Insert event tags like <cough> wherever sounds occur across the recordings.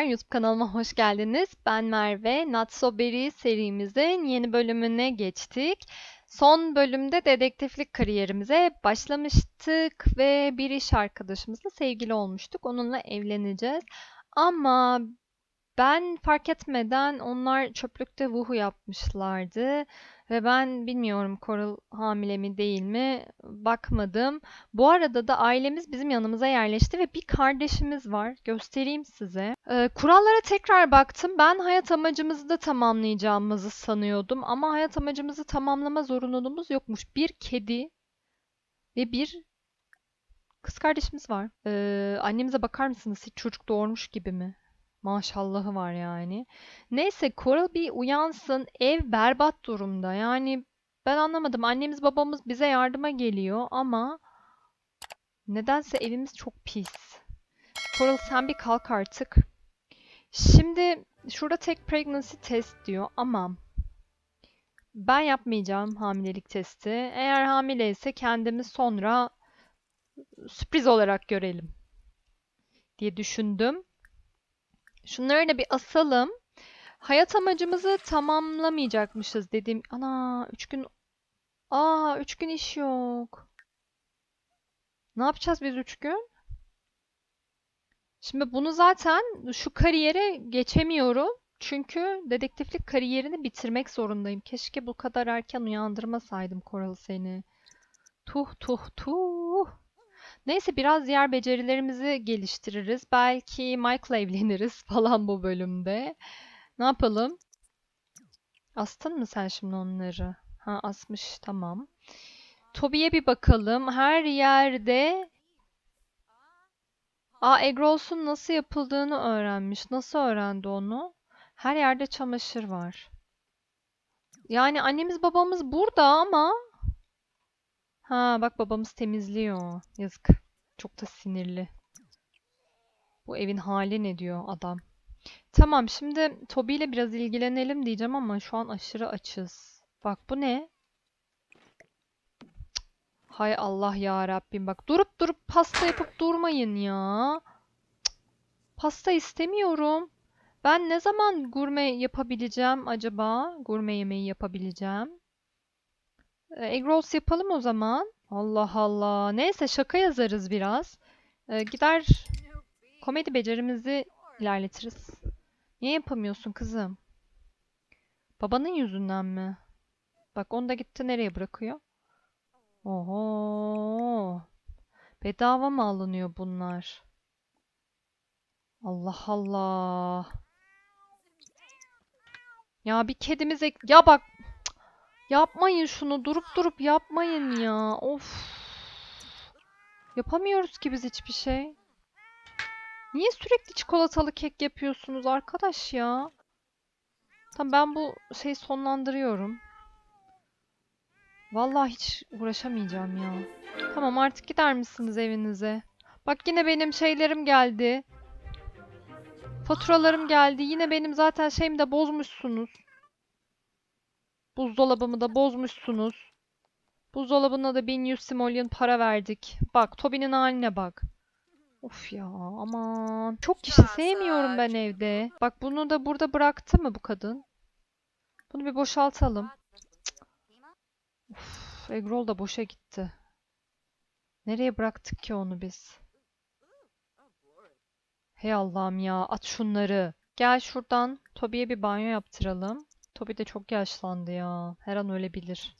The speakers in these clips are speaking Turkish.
Merhabalar, YouTube kanalıma hoş geldiniz. Ben Merve. Not So Berry serimizin yeni bölümüne geçtik. Son bölümde dedektiflik kariyerimize başlamıştık ve bir iş arkadaşımızla sevgili olmuştuk. Onunla evleneceğiz. Ama ben fark etmeden onlar çöplükte vuhu yapmışlardı. Ve ben bilmiyorum Coral hamile mi değil mi bakmadım. Bu arada da ailemiz bizim yanımıza yerleşti ve bir kardeşimiz var. Göstereyim size. Ee, kurallara tekrar baktım. Ben hayat amacımızı da tamamlayacağımızı sanıyordum. Ama hayat amacımızı tamamlama zorunluluğumuz yokmuş. Bir kedi ve bir kız kardeşimiz var. Ee, annemize bakar mısınız? Hiç çocuk doğurmuş gibi mi? Maşallahı var yani. Neyse Coral bir uyansın. Ev berbat durumda. Yani ben anlamadım. Annemiz babamız bize yardıma geliyor ama nedense evimiz çok pis. Coral sen bir kalk artık. Şimdi şurada tek pregnancy test diyor ama ben yapmayacağım hamilelik testi. Eğer hamileyse kendimi sonra sürpriz olarak görelim diye düşündüm. Şunları da bir asalım. Hayat amacımızı tamamlamayacakmışız dedim. Ana üç gün... Aa üç gün iş yok. Ne yapacağız biz üç gün? Şimdi bunu zaten şu kariyere geçemiyorum. Çünkü dedektiflik kariyerini bitirmek zorundayım. Keşke bu kadar erken uyandırmasaydım Coral seni. Tuh tuh tuh. Neyse biraz diğer becerilerimizi geliştiririz. Belki Mike'la evleniriz <laughs> falan bu bölümde. Ne yapalım? Astın mı sen şimdi onları? Ha asmış tamam. Toby'ye bir bakalım. Her yerde Aa egg rolls'un nasıl yapıldığını öğrenmiş. Nasıl öğrendi onu? Her yerde çamaşır var. Yani annemiz babamız burada ama Ha bak babamız temizliyor. Yazık. Çok da sinirli. Bu evin hali ne diyor adam. Tamam şimdi Toby ile biraz ilgilenelim diyeceğim ama şu an aşırı açız. Bak bu ne? Cık. Hay Allah ya Rabbim bak durup durup pasta yapıp durmayın ya. Cık. Pasta istemiyorum. Ben ne zaman gurme yapabileceğim acaba? Gurme yemeği yapabileceğim. E, yapalım o zaman. Allah Allah. Neyse şaka yazarız biraz. E, gider komedi becerimizi ilerletiriz. Niye yapamıyorsun kızım? Babanın yüzünden mi? Bak onu da gitti nereye bırakıyor? Oho. Bedava mı alınıyor bunlar? Allah Allah. Ya bir kedimiz. Ya bak Yapmayın şunu. Durup durup yapmayın ya. Of. Yapamıyoruz ki biz hiçbir şey. Niye sürekli çikolatalı kek yapıyorsunuz arkadaş ya? Tamam ben bu şeyi sonlandırıyorum. Vallahi hiç uğraşamayacağım ya. Tamam artık gider misiniz evinize? Bak yine benim şeylerim geldi. Faturalarım geldi. Yine benim zaten şeyimi de bozmuşsunuz. Buzdolabımı da bozmuşsunuz. Buzdolabına da 1100 simoleon para verdik. Bak Toby'nin haline bak. Of ya aman. Çok kişi sevmiyorum ben evde. Bak bunu da burada bıraktı mı bu kadın? Bunu bir boşaltalım. Of, eggroll da boşa gitti. Nereye bıraktık ki onu biz? Hey Allah'ım ya at şunları. Gel şuradan Toby'ye bir banyo yaptıralım. Toby de çok yaşlandı ya. Her an ölebilir.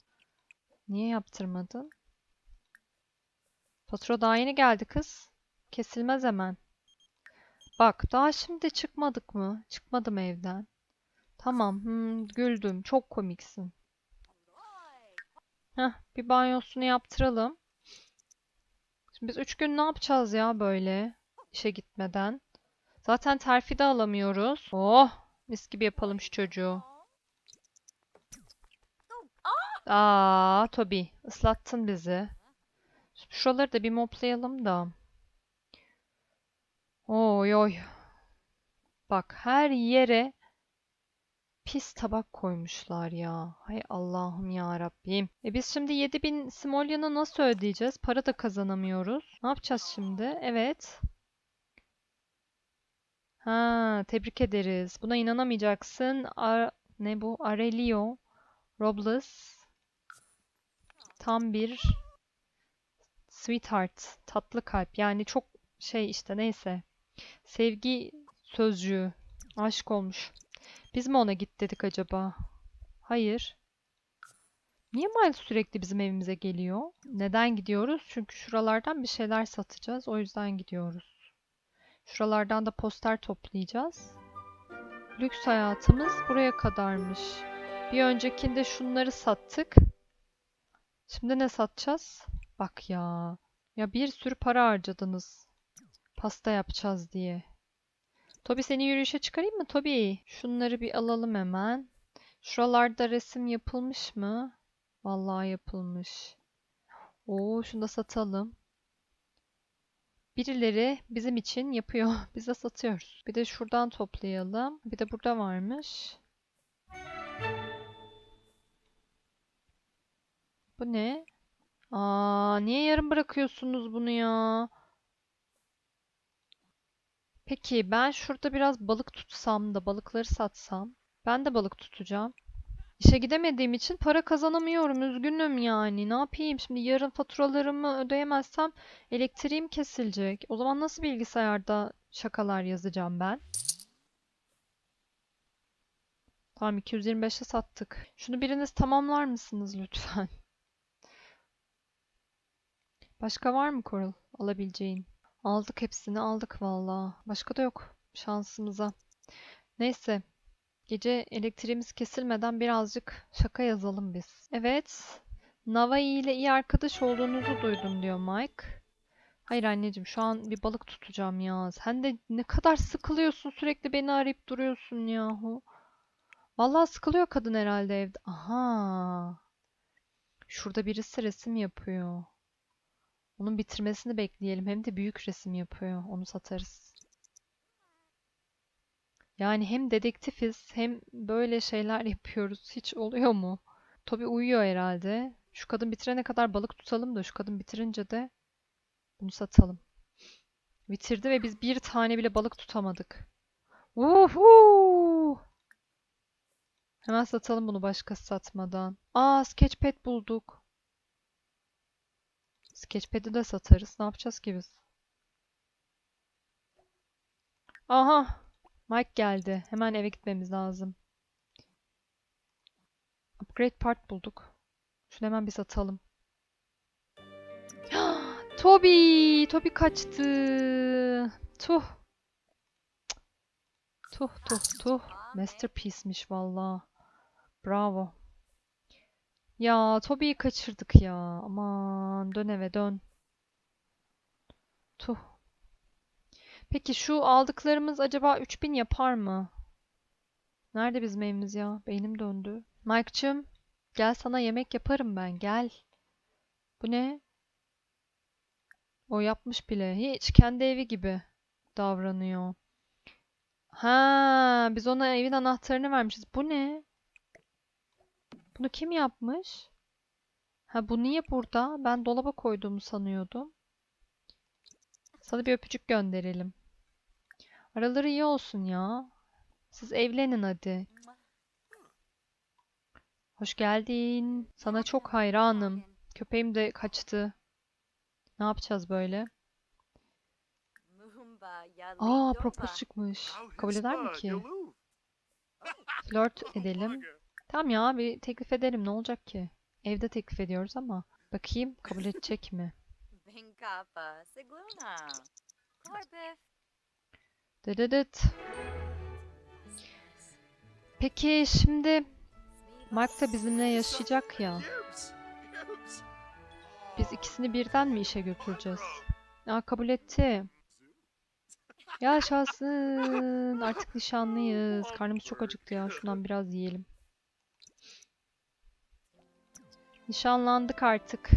Niye yaptırmadın? Fatura daha yeni geldi kız. Kesilmez hemen. Bak daha şimdi çıkmadık mı? Çıkmadım evden. Tamam. Hmm, güldüm. Çok komiksin. Heh, bir banyosunu yaptıralım. Şimdi biz üç gün ne yapacağız ya böyle? işe gitmeden. Zaten terfi de alamıyoruz. Oh! Mis gibi yapalım şu çocuğu. Aa, Toby, ıslattın bizi. Şuraları da bir moplayalım da. Oy oy. Bak her yere pis tabak koymuşlar ya. Hay Allah'ım ya Rabbim. E biz şimdi 7000 simolyonu nasıl ödeyeceğiz? Para da kazanamıyoruz. Ne yapacağız şimdi? Evet. Ha, tebrik ederiz. Buna inanamayacaksın. Ar- ne bu? Aurelio Robles tam bir sweetheart, tatlı kalp. Yani çok şey işte neyse. Sevgi sözcüğü. Aşık olmuş. Biz mi ona git dedik acaba? Hayır. Niye Miles sürekli bizim evimize geliyor? Neden gidiyoruz? Çünkü şuralardan bir şeyler satacağız. O yüzden gidiyoruz. Şuralardan da poster toplayacağız. Lüks hayatımız buraya kadarmış. Bir öncekinde şunları sattık. Şimdi ne satacağız? Bak ya. Ya bir sürü para harcadınız. Pasta yapacağız diye. Tobi seni yürüyüşe çıkarayım mı Tobi? Şunları bir alalım hemen. Şuralarda resim yapılmış mı? Vallahi yapılmış. Oo, şunu da satalım. Birileri bizim için yapıyor. <laughs> Biz de satıyoruz. Bir de şuradan toplayalım. Bir de burada varmış. Bu ne? Aa, niye yarım bırakıyorsunuz bunu ya? Peki ben şurada biraz balık tutsam da balıkları satsam. Ben de balık tutacağım. İşe gidemediğim için para kazanamıyorum. Üzgünüm yani. Ne yapayım? Şimdi yarın faturalarımı ödeyemezsem elektriğim kesilecek. O zaman nasıl bilgisayarda şakalar yazacağım ben? Tamam 225'e sattık. Şunu biriniz tamamlar mısınız lütfen? <laughs> Başka var mı Coral alabileceğin? Aldık hepsini aldık valla. Başka da yok şansımıza. Neyse. Gece elektriğimiz kesilmeden birazcık şaka yazalım biz. Evet. Navai ile iyi arkadaş olduğunuzu duydum diyor Mike. Hayır anneciğim şu an bir balık tutacağım ya. Sen de ne kadar sıkılıyorsun sürekli beni arayıp duruyorsun yahu. Vallahi sıkılıyor kadın herhalde evde. Aha. Şurada birisi resim yapıyor. Onun bitirmesini bekleyelim. Hem de büyük resim yapıyor. Onu satarız. Yani hem dedektifiz hem böyle şeyler yapıyoruz. Hiç oluyor mu? Toby uyuyor herhalde. Şu kadın bitirene kadar balık tutalım da şu kadın bitirince de bunu satalım. Bitirdi ve biz bir tane bile balık tutamadık. Uhu! Hemen satalım bunu başkası satmadan. Aa, Sketchpad bulduk. Sketchpad'i de satarız. Ne yapacağız ki biz? Aha! Mike geldi. Hemen eve gitmemiz lazım. Upgrade part bulduk. Şunu hemen bir satalım. <gasps> Toby! Toby kaçtı. Tuh. Tuh tuh tuh. Masterpiece'miş valla. Bravo. Ya Toby'yi kaçırdık ya. Aman dön eve dön. Tuh. Peki şu aldıklarımız acaba 3000 yapar mı? Nerede bizim evimiz ya? Beynim döndü. Mike'cığım gel sana yemek yaparım ben gel. Bu ne? O yapmış bile. Hiç kendi evi gibi davranıyor. Ha, biz ona evin anahtarını vermişiz. Bu ne? Bunu kim yapmış? Ha bu niye burada? Ben dolaba koyduğumu sanıyordum. Sana bir öpücük gönderelim. Araları iyi olsun ya. Siz evlenin hadi. Hoş geldin. Sana çok hayranım. Köpeğim de kaçtı. Ne yapacağız böyle? Aa, propose çıkmış. Kabul eder mi ki? Flört edelim. Tamam ya, bir teklif edelim. Ne olacak ki? Evde teklif ediyoruz ama. Bakayım kabul edecek mi? <laughs> Dıdıdıt. Peki şimdi Mark da bizimle yaşayacak ya. Biz ikisini birden mi işe götüreceğiz? Aa kabul etti. Yaşasın. Artık nişanlıyız. Karnımız çok acıktı ya. Şundan biraz yiyelim. Nişanlandık artık.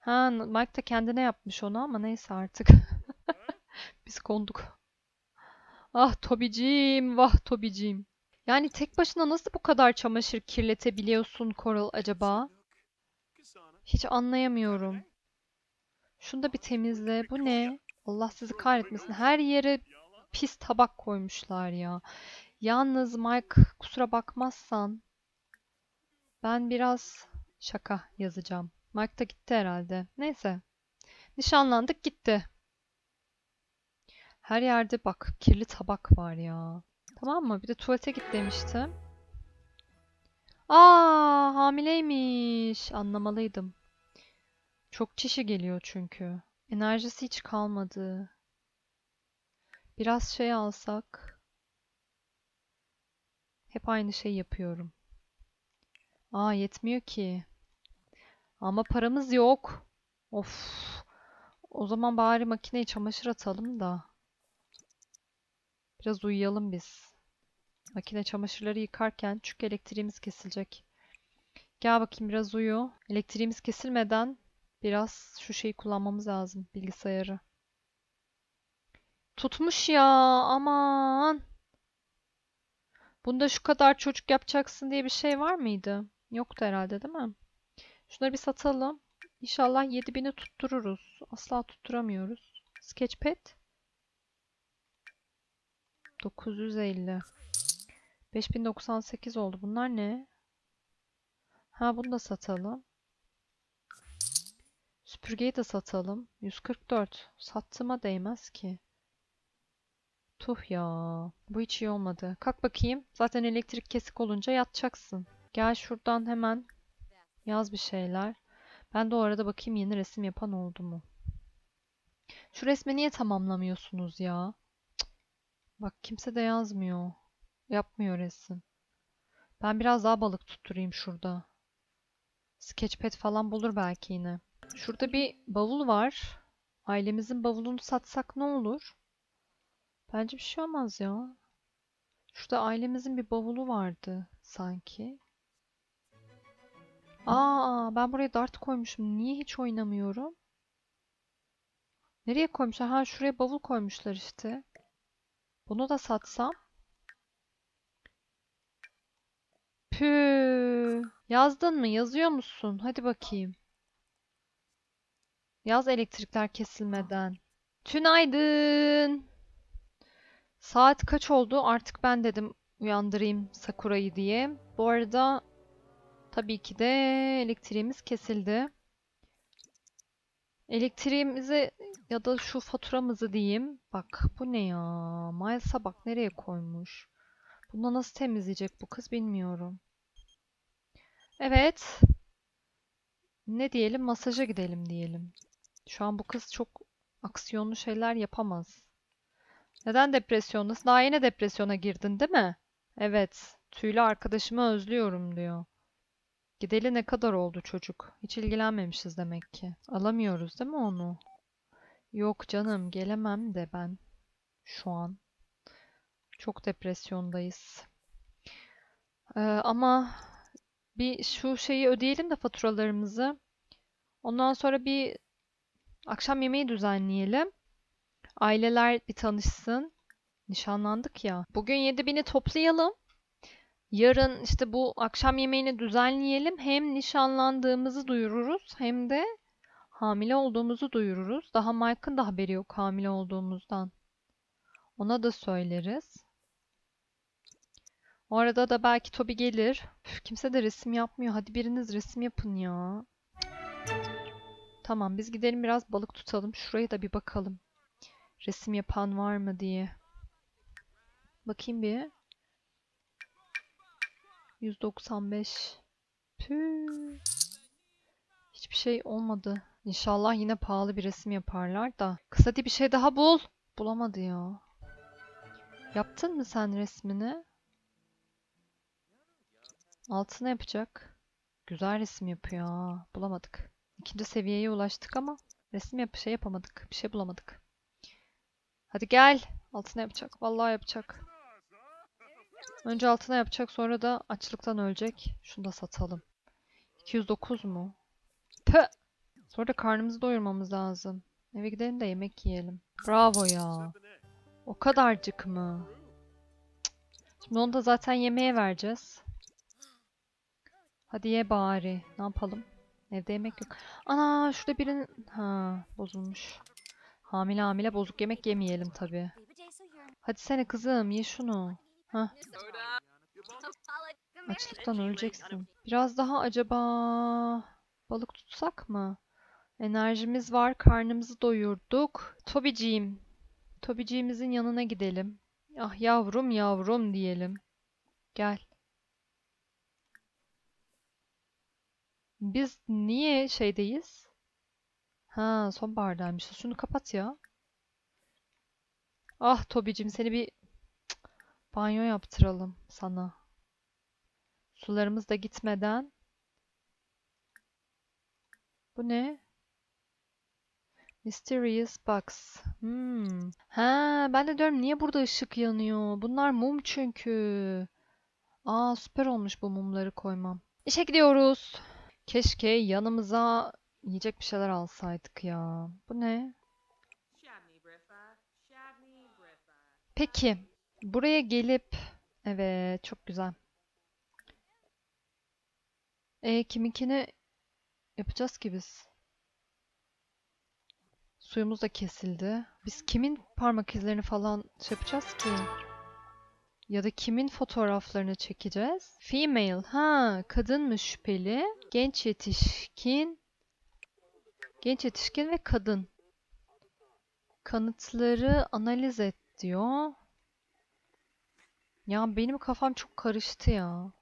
Ha, Mike da kendine yapmış onu ama neyse artık. <laughs> Biz konduk. Ah Tobicim, vah Tobicim. Yani tek başına nasıl bu kadar çamaşır kirletebiliyorsun Coral acaba? Hiç anlayamıyorum. Şunu da bir temizle. Bu ne? Allah sizi kahretmesin. Her yere pis tabak koymuşlar ya. Yalnız Mike kusura bakmazsan ben biraz şaka yazacağım. Mike da gitti herhalde. Neyse. Nişanlandık gitti. Her yerde bak kirli tabak var ya. Tamam mı? Bir de tuvalete git demiştim. Aa, hamileymiş. Anlamalıydım. Çok çişi geliyor çünkü. Enerjisi hiç kalmadı. Biraz şey alsak. Hep aynı şeyi yapıyorum. Aa, yetmiyor ki. Ama paramız yok. Of. O zaman bari makineye çamaşır atalım da. Biraz uyuyalım biz. Makine çamaşırları yıkarken çünkü elektriğimiz kesilecek. Gel bakayım biraz uyu. Elektriğimiz kesilmeden biraz şu şeyi kullanmamız lazım. Bilgisayarı. Tutmuş ya. Aman. Bunda şu kadar çocuk yapacaksın diye bir şey var mıydı? Yoktu herhalde değil mi? Şunları bir satalım. İnşallah 7000'i tuttururuz. Asla tutturamıyoruz. Sketchpad. 950. 5098 oldu. Bunlar ne? Ha bunu da satalım. Süpürgeyi de satalım. 144. Sattığıma değmez ki. Tuh ya. Bu hiç iyi olmadı. Kalk bakayım. Zaten elektrik kesik olunca yatacaksın. Gel şuradan hemen yaz bir şeyler. Ben de o arada bakayım yeni resim yapan oldu mu? Şu resmi niye tamamlamıyorsunuz ya? Bak kimse de yazmıyor. Yapmıyor resim. Ben biraz daha balık tutturayım şurada. Sketchpad falan bulur belki yine. Şurada bir bavul var. Ailemizin bavulunu satsak ne olur? Bence bir şey olmaz ya. Şurada ailemizin bir bavulu vardı sanki. Aa, ben buraya dart koymuşum. Niye hiç oynamıyorum? Nereye koymuşlar? Ha, şuraya bavul koymuşlar işte. Bunu da satsam. Püh. Yazdın mı? Yazıyor musun? Hadi bakayım. Yaz elektrikler kesilmeden. Tünaydın. Saat kaç oldu? Artık ben dedim uyandırayım Sakura'yı diye. Bu arada tabii ki de elektriğimiz kesildi. Elektriğimizi ya da şu faturamızı diyeyim. Bak bu ne ya? Miles'a bak nereye koymuş. Bunu nasıl temizleyecek bu kız bilmiyorum. Evet. Ne diyelim? Masaja gidelim diyelim. Şu an bu kız çok aksiyonlu şeyler yapamaz. Neden depresyondasın? Daha yeni depresyona girdin, değil mi? Evet. Tüylü arkadaşımı özlüyorum diyor. Gideli ne kadar oldu çocuk? Hiç ilgilenmemişiz demek ki. Alamıyoruz değil mi onu? Yok canım, gelemem de ben şu an. Çok depresyondayız. Ee, ama bir şu şeyi ödeyelim de faturalarımızı. Ondan sonra bir akşam yemeği düzenleyelim. Aileler bir tanışsın. Nişanlandık ya. Bugün 7000'i toplayalım. Yarın işte bu akşam yemeğini düzenleyelim. Hem nişanlandığımızı duyururuz hem de hamile olduğumuzu duyururuz. Daha Mike'ın da haberi yok hamile olduğumuzdan. Ona da söyleriz. O arada da belki Toby gelir. Üf, kimse de resim yapmıyor. Hadi biriniz resim yapın ya. Tamam biz gidelim biraz balık tutalım. Şuraya da bir bakalım. Resim yapan var mı diye. Bakayım bir. 195. Püh. Hiçbir şey olmadı. İnşallah yine pahalı bir resim yaparlar da. Kız hadi bir şey daha bul. Bulamadı ya. Yaptın mı sen resmini? Altına yapacak. Güzel resim yapıyor ha. Bulamadık. İkinci seviyeye ulaştık ama resim yap şey yapamadık. Bir şey bulamadık. Hadi gel. Altına yapacak. Vallahi yapacak. Önce altına yapacak sonra da açlıktan ölecek. Şunu da satalım. 209 mu? Pı! Sonra da karnımızı doyurmamız lazım. Eve gidelim de yemek yiyelim. Bravo ya. O kadarcık mı? Şimdi onu da zaten yemeğe vereceğiz. Hadi ye bari. Ne yapalım? Evde yemek yok. Ana şurada birinin... Ha bozulmuş. Hamile hamile bozuk yemek yemeyelim tabii. Hadi sene kızım ye şunu. Hah. Açlıktan öleceksin. Biraz daha acaba balık tutsak mı? Enerjimiz var, karnımızı doyurduk. Tobiciğim, Tobiciğimizin yanına gidelim. Ah yavrum yavrum diyelim. Gel. Biz niye şeydeyiz? Ha, sonbahardaymışız. Şunu kapat ya. Ah Tobicim seni bir banyo yaptıralım sana. Sularımız da gitmeden. Bu ne? Mysterious Box. Hmm. Ha, ben de diyorum niye burada ışık yanıyor? Bunlar mum çünkü. Aa, süper olmuş bu mumları koymam. İşe gidiyoruz. Keşke yanımıza yiyecek bir şeyler alsaydık ya. Bu ne? Peki, buraya gelip evet çok güzel. E kiminkini yapacağız ki biz? Suyumuz da kesildi. Biz kimin parmak izlerini falan şey yapacağız ki? Ya da kimin fotoğraflarını çekeceğiz? Female. Ha, kadınmış şüpheli. Genç yetişkin. Genç yetişkin ve kadın. Kanıtları analiz et diyor. Ya benim kafam çok karıştı ya.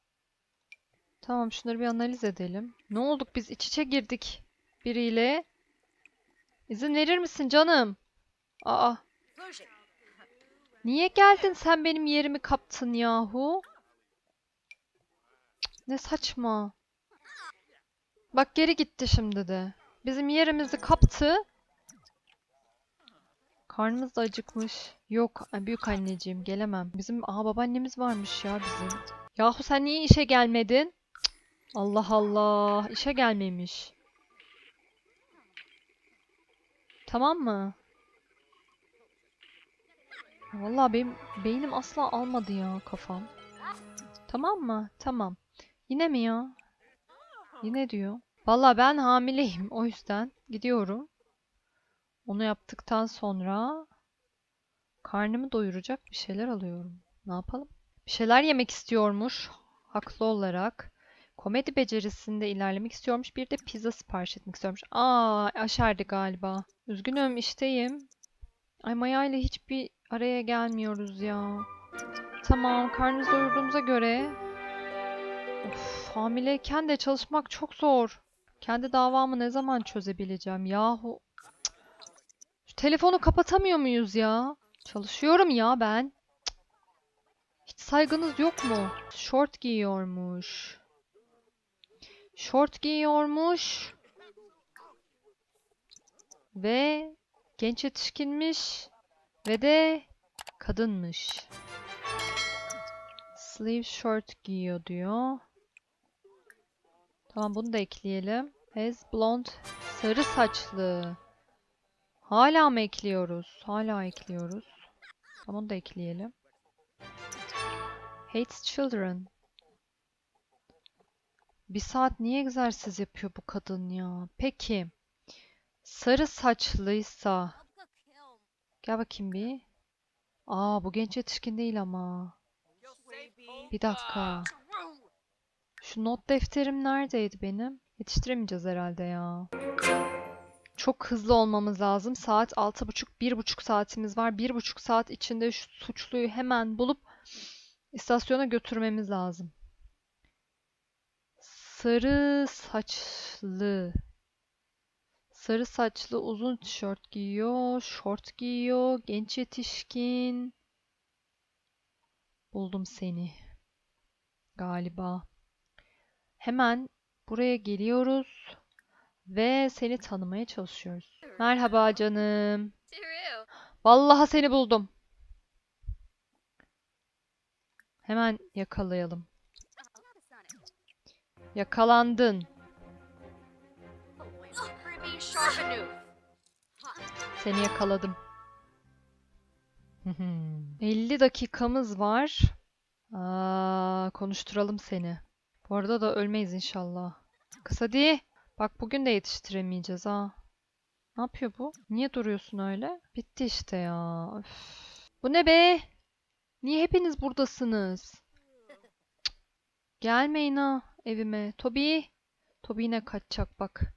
Tamam şunları bir analiz edelim. Ne olduk biz iç içe girdik biriyle. İzin verir misin canım? Aa, niye geldin sen benim yerimi kaptın yahu? Ne saçma. Bak geri gitti şimdi de. Bizim yerimizi kaptı. Karnımız da acıkmış. Yok, büyük anneciğim gelemem. Bizim aha babaannemiz varmış ya bizim. Yahu sen niye işe gelmedin? Cık, Allah Allah, işe gelmemiş. Tamam mı? Vallahi benim beynim asla almadı ya kafam. Tamam mı? Tamam. Yine mi ya? Yine diyor. Vallahi ben hamileyim. O yüzden gidiyorum. Onu yaptıktan sonra karnımı doyuracak bir şeyler alıyorum. Ne yapalım? Bir şeyler yemek istiyormuş. Haklı olarak. Komedi becerisinde ilerlemek istiyormuş. Bir de pizza sipariş etmek istiyormuş. Aa, aşerdi galiba. Üzgünüm, işteyim. Ay Maya ile hiçbir araya gelmiyoruz ya. Tamam, karnımızı doyurduğumuza göre. Of, hamileyken de çalışmak çok zor. Kendi davamı ne zaman çözebileceğim yahu? Telefonu kapatamıyor muyuz ya? Çalışıyorum ya ben. Hiç saygınız yok mu? Şort giyiyormuş. Şort giyiyormuş. Ve genç yetişkinmiş. Ve de kadınmış. Sleeve short giyiyor diyor. Tamam bunu da ekleyelim. Has blonde. Sarı saçlı. Hala mı ekliyoruz? Hala ekliyoruz. Onu da ekleyelim. Hates children. Bir saat niye egzersiz yapıyor bu kadın ya? Peki. Sarı saçlıysa. Gel bakayım bir. Aa bu genç yetişkin değil ama. Bir dakika. Şu not defterim neredeydi benim? Yetiştiremeyeceğiz herhalde ya. Çok hızlı olmamız lazım. Saat 6.30, 1.5 saatimiz var. 1.5 saat içinde şu suçluyu hemen bulup istasyona götürmemiz lazım. Sarı saçlı. Sarı saçlı uzun tişört giyiyor, şort giyiyor, genç yetişkin. Buldum seni. Galiba. Hemen buraya geliyoruz ve seni tanımaya çalışıyoruz. Merhaba canım. Vallahi seni buldum. Hemen yakalayalım. Yakalandın. Seni yakaladım. 50 dakikamız var. Aa, konuşturalım seni. Bu arada da ölmeyiz inşallah. Kız hadi. Bak bugün de yetiştiremeyeceğiz ha. Ne yapıyor bu? Niye duruyorsun öyle? Bitti işte ya. Üf. Bu ne be? Niye hepiniz buradasınız? Cık. Gelmeyin ha evime. Toby. Toby yine kaçacak bak.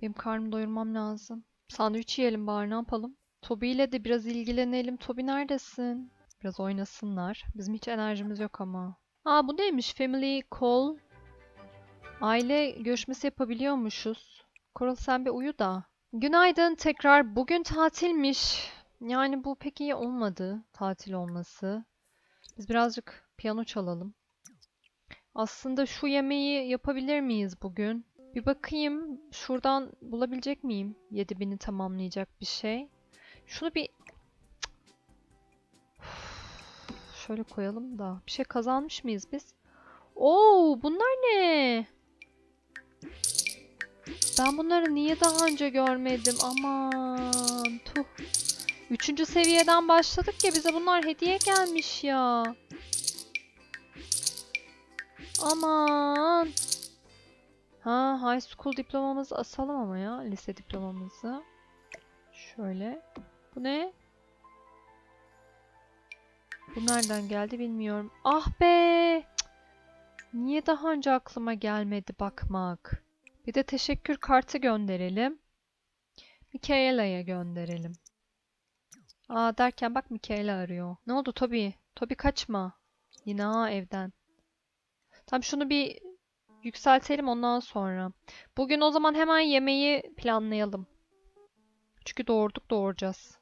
Benim karnımı doyurmam lazım. Sandviç yiyelim bari ne yapalım? Toby ile de biraz ilgilenelim. Toby neredesin? Biraz oynasınlar. Bizim hiç enerjimiz yok ama. Aa bu neymiş? Family call. Aile görüşmesi yapabiliyormuşuz. Coral sen bir uyu da. Günaydın tekrar. Bugün tatilmiş. Yani bu pek iyi olmadı tatil olması. Biz birazcık piyano çalalım. Aslında şu yemeği yapabilir miyiz bugün? Bir bakayım şuradan bulabilecek miyim 7000'i tamamlayacak bir şey. Şunu bir şöyle koyalım da. Bir şey kazanmış mıyız biz? Oo, bunlar ne? Ben bunları niye daha önce görmedim? Aman tuh. Üçüncü seviyeden başladık ya bize bunlar hediye gelmiş ya. Aman. Ha, high school diplomamızı asalım ama ya. Lise diplomamızı. Şöyle. Bu ne? Bu nereden geldi bilmiyorum. Ah be! Cık. Niye daha önce aklıma gelmedi bakmak? Bir de teşekkür kartı gönderelim. Mikaela'ya gönderelim. Aa derken bak Mikaela arıyor. Ne oldu Toby? Toby kaçma. Yine ha evden. Tamam şunu bir yükseltelim ondan sonra. Bugün o zaman hemen yemeği planlayalım. Çünkü doğurduk doğuracağız.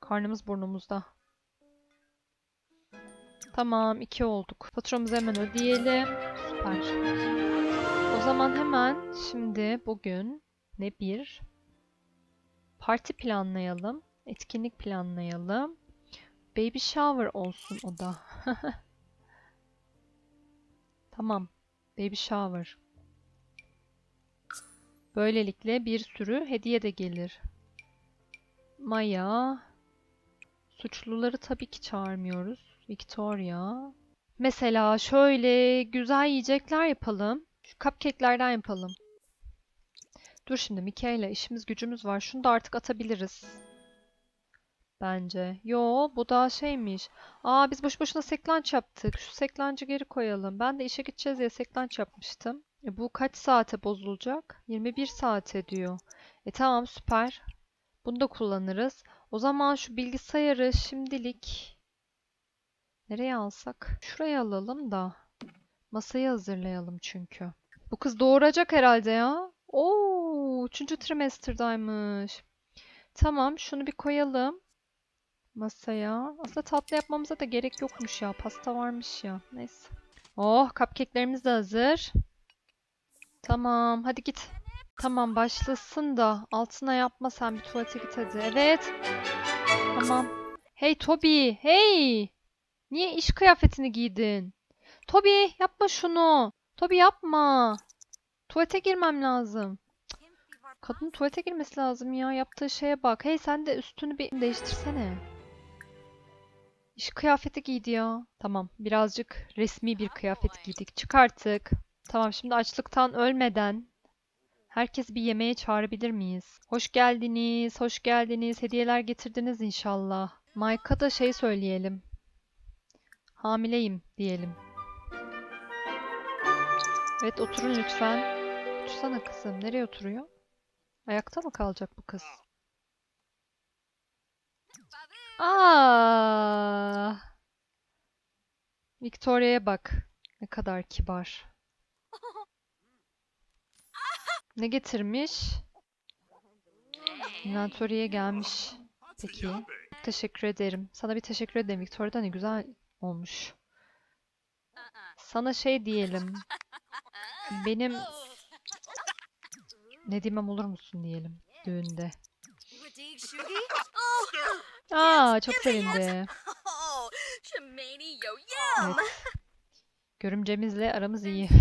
Karnımız burnumuzda. Tamam iki olduk. Faturamızı hemen ödeyelim. Süper. O zaman hemen şimdi bugün ne bir parti planlayalım. Etkinlik planlayalım. Baby shower olsun o da. <laughs> Tamam. Baby shower. Böylelikle bir sürü hediye de gelir. Maya. Suçluları tabii ki çağırmıyoruz. Victoria. Mesela şöyle güzel yiyecekler yapalım. Şu cupcake'lerden yapalım. Dur şimdi Mikaela işimiz gücümüz var. Şunu da artık atabiliriz. Bence. Yo bu daha şeymiş. Aa biz boş boşuna seklanç yaptık. Şu seklancı geri koyalım. Ben de işe gideceğiz diye seklanç yapmıştım. E, bu kaç saate bozulacak? 21 saate diyor. E tamam süper. Bunu da kullanırız. O zaman şu bilgisayarı şimdilik nereye alsak? Şuraya alalım da. Masayı hazırlayalım çünkü. Bu kız doğuracak herhalde ya. Oo, üçüncü trimesterdaymış. Tamam, şunu bir koyalım masaya. Aslında tatlı yapmamıza da gerek yokmuş ya. Pasta varmış ya. Neyse. Oh, cupcake'lerimiz de hazır. Tamam, hadi git. Tamam, başlasın da altına yapma sen bir tuvalete git hadi. Evet. Tamam. Hey Toby, hey! Niye iş kıyafetini giydin? Toby, yapma şunu. Toby yapma. Tuvalete girmem lazım. Kadın tuvalete girmesi lazım ya. Yaptığı şeye bak. Hey sen de üstünü bir değiştirsene. İş kıyafeti giydi ya. Tamam, birazcık resmi bir kıyafet giydik. Çık artık. Tamam, şimdi açlıktan ölmeden herkes bir yemeğe çağırabilir miyiz? Hoş geldiniz, hoş geldiniz. Hediyeler getirdiniz inşallah. Mike'a da şey söyleyelim. Hamileyim diyelim. Evet, oturun lütfen. Otursana kızım. Nereye oturuyor? Ayakta mı kalacak bu kız? Aa! Victoria'ya bak. Ne kadar kibar. Ne getirmiş? Inventory'e gelmiş. Peki. Teşekkür ederim. Sana bir teşekkür ederim. Victoria'da ne güzel olmuş. Sana şey diyelim. Benim Nedimem olur musun diyelim düğünde. Aa çok sevindi. Evet. Görümcemizle aramız iyi. <laughs>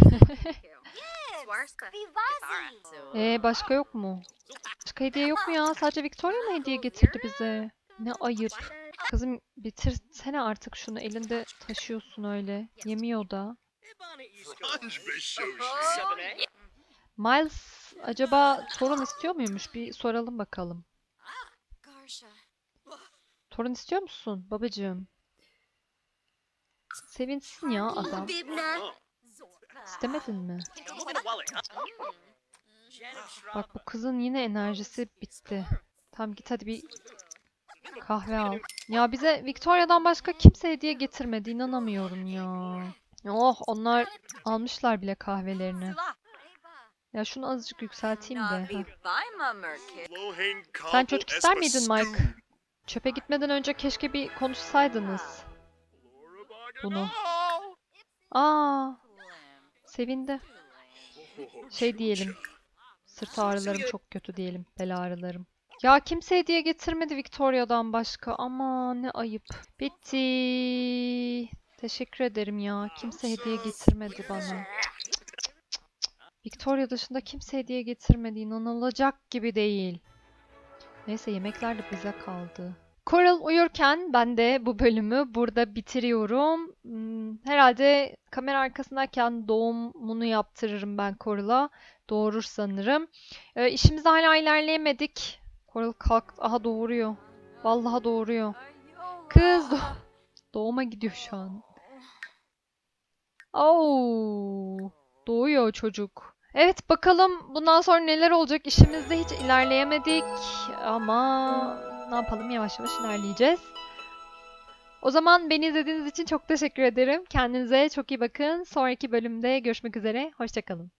Ee başka yok mu? Başka hediye yok mu ya? Sadece Victoria mı hediye getirdi bize? Ne ayıp. Kızım bitirsene artık şunu. Elinde taşıyorsun öyle. Yemiyor da. Miles acaba torun istiyor muymuş? Bir soralım bakalım. Garsha. Torun istiyor musun babacığım? Sevinsin ya adam. İstemedin mi? Bak bu kızın yine enerjisi bitti. Tamam git hadi bir kahve al. Ya bize Victoria'dan başka kimse hediye getirmedi. İnanamıyorum ya. Oh onlar almışlar bile kahvelerini. Ya şunu azıcık yükselteyim de. heh. Sen çocuk ister miydin Mike? Çöpe gitmeden önce keşke bir konuşsaydınız bunu. Aa, sevindi. Şey diyelim. Sırt ağrılarım çok kötü diyelim. Bel ağrılarım. Ya kimse hediye getirmedi Victoria'dan başka. Ama ne ayıp. Bitti. Teşekkür ederim ya. Kimse hediye getirmedi bana. Victoria dışında kimse hediye getirmedi. İnanılacak gibi değil. Neyse yemekler de bize kaldı. Coral uyurken ben de bu bölümü burada bitiriyorum. Hmm, Herhalde kamera arkasındayken doğumunu yaptırırım ben Coral'a. Doğurur sanırım. Ee, işimizde hala ilerleyemedik. Coral kalktı. Aha doğuruyor. Vallahi doğuruyor. Kız do- <laughs> doğuma gidiyor şu an. Oo, doğuyor çocuk. Evet bakalım bundan sonra neler olacak işimizde hiç ilerleyemedik ama ne yapalım yavaş yavaş ilerleyeceğiz. O zaman beni izlediğiniz için çok teşekkür ederim. Kendinize çok iyi bakın. Sonraki bölümde görüşmek üzere. Hoşçakalın.